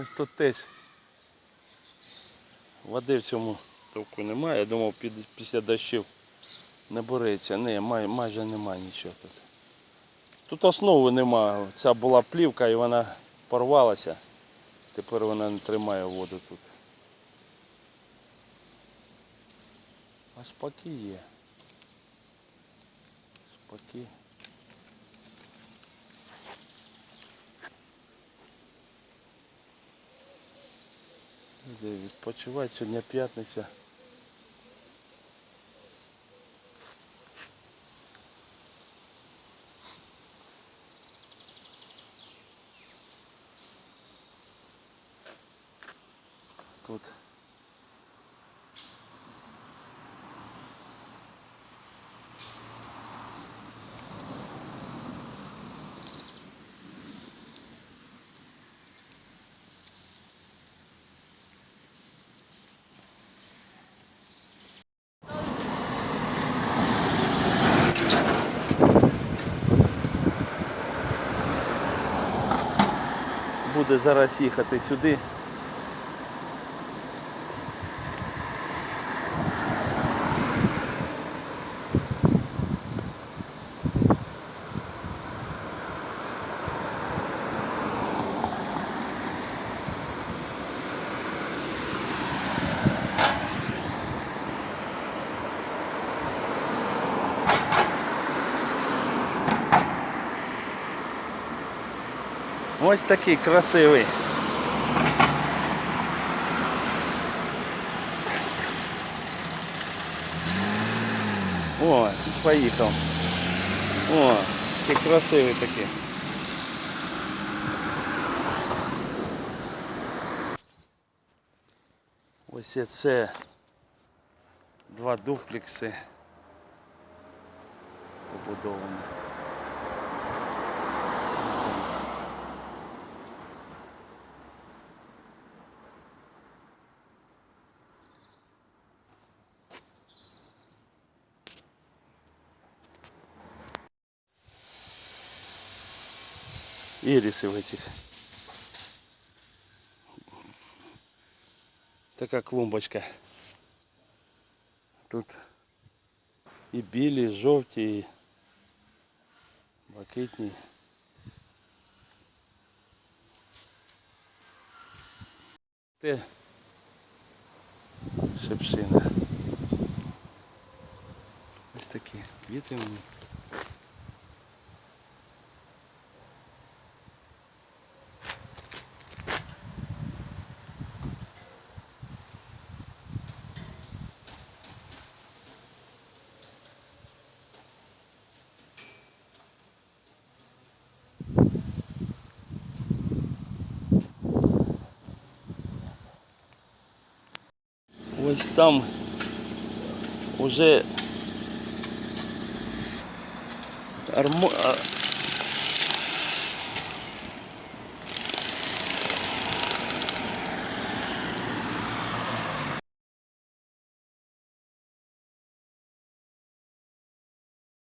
Ось тут теж води в цьому товку немає. Я думав, під, після дощів не бореться. Ні, май, майже немає нічого тут. Тут основи немає. Ця була плівка і вона порвалася. Тепер вона не тримає воду тут. А шпаки є. Шпаки. Де відпочивати сьогодні п'ятниця. Тут буде зараз їхати сюди. Ось такий красивий. О, поїхав. О, який красивий такий. Ось і це два дуплекси побудовані. Ирисы в этих. Така клумбочка. Тут і білі, і жовті, і блакитні. Те шипшина. Ось такі квіти у Ось там уже армо... а-